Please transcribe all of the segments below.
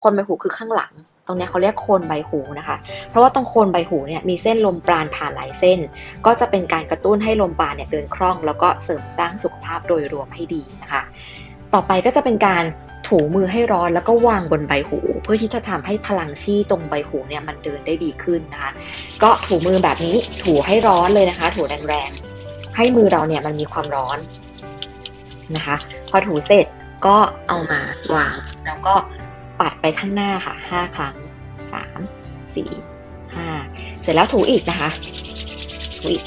โคนใบหูคือข้างหลัง ตรงนี้เขาเรียกโคนใบหูนะคะ เพราะว่าตรงโคนใบหูเนี่ยมีเส้นลมปราณผ่านหลายเส้น ก็จะเป็นการกระตุ้นให้ลมปราณเนี่ยเดินคล่อง แล้วก็เสริมสร้างสุขภาพโดยรวมให้ดีนะคะ ต่อไปก็จะเป็นการถูมือให้ร้อนแล้วก็วางบนใบหู เพื่อที่จะทำให้พลังชี่ตรงใบหูเนี่ยมันเดินได้ดีขึ้นนะคะ ก็ถูมือแบบนี้ถูให้ร้อนเลยนะคะ ถูแรงๆให้มือเราเนี่ยมันมีความร้อนนะคะ พอถูเสร็จก็เอามาวางแล้วก็ ปัดไปข้างหน้าค่ะห้าครั้งสามสี่ห้าเสร็จแล้วถูอีกนะคะ ถูอีก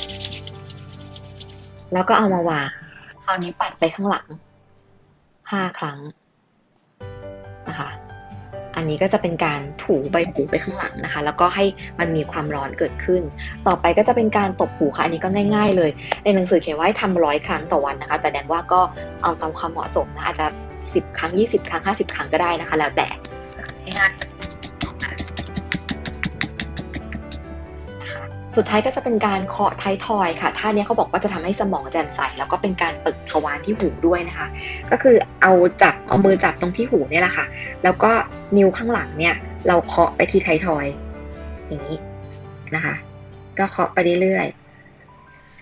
แล้วก็เอามาวาง คราวนี้ปัดไปข้างหลังห้าครั้งนะคะ อันนี้ก็จะเป็นการถูใบหูไปข้างหลังนะคะ แล้วก็ให้มันมีความร้อนเกิดขึ้น ต่อไปก็จะเป็นการตบหูค่ะ อันนี้ก็ง่าย ๆ เลย ในหนังสือเขียนไว้ทำร้อยครั้งต่อวันนะคะ แต่แดงว่าก็เอาตามความเหมาะสมนะ อาจจะ 10 ครั้ง 20 ครั้ง 50 ครั้งก็ได้นะคะ แล้วแต่ง่ายสุดท้ายก็จะเป็นการเคาะไทายทอยค่ะ ท่านี้เขาบอกว่าจะทำให้สมองแจ่มใส แล้วก็เป็นการฝึกทวารที่หูด้วยนะคะ ก็คือเอาจับเอามือจับตรงที่หูเนี่ยแหละค่ะ แล้วก็นิ้วข้างหลังเนี่ยเราเคาะไปที่ไทายทอย อย่างนี้นะคะ ก็เคาะไปเรื่อยๆ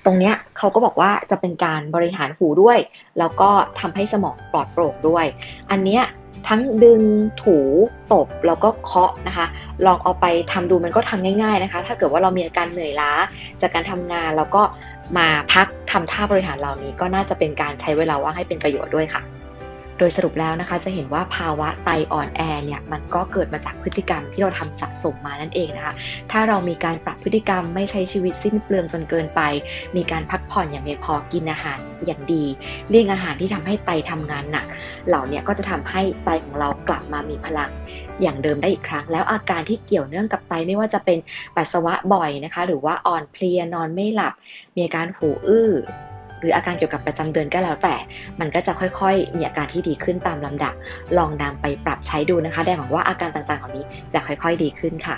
รงเนี้ยเขาก็บอกว่าจะเป็นการบริหารหูด้วย แล้วก็ทำให้สมองปลอดโปร่งด้วย อันเนี้ยทั้งดึงถูตบแล้วก็เคาะนะคะ ลองเอาไปทำดูมันก็ทำง่าย ๆนะคะ ถ้าเกิดว่าเรามีอาการเหนื่อยล้าจากการทำงานแล้วก็มาพักทำท่าบริหารเหล่านี้ก็น่าจะเป็นการใช้เวลาว่างให้เป็นประโยชน์ด้วยค่ะ โดยสรุปแล้วนะคะจะเห็นว่าภาวะไตอ่อนแอเนี่ยมันก็เกิดมาจากพฤติกรรมที่เราทำสะสมมานั่นเองนะคะถ้าเรามีการปรับพฤติกรรมไม่ใช้ชีวิตสิ้นเปลืองจนเกินไป มีการพักผ่อนอย่างเพียงพอกินอาหารอย่างดี เลี่ยงอาหารที่ทำให้ไตทำงานหนัก เหล่านี้ก็จะทำให้ไตของเรากลับมามีพลังอย่างเดิมได้อีกครั้ง แล้วอาการที่เกี่ยวเนื่องกับไตไม่ว่าจะเป็นปัสสาวะบ่อยนะคะ หรือว่าอ่อนเพลียนอนไม่หลับ มีอาการหูอื้อ หรืออาการเกี่ยวกับประจำเดือนก็แล้วแต่ มันก็จะค่อยๆ มีอาการที่ดีขึ้นตามลำดับ ลองนำไปปรับใช้ดูนะคะ ได้หวังว่าอาการต่างๆเหล่านี้จะค่อยๆดีขึ้นค่ะ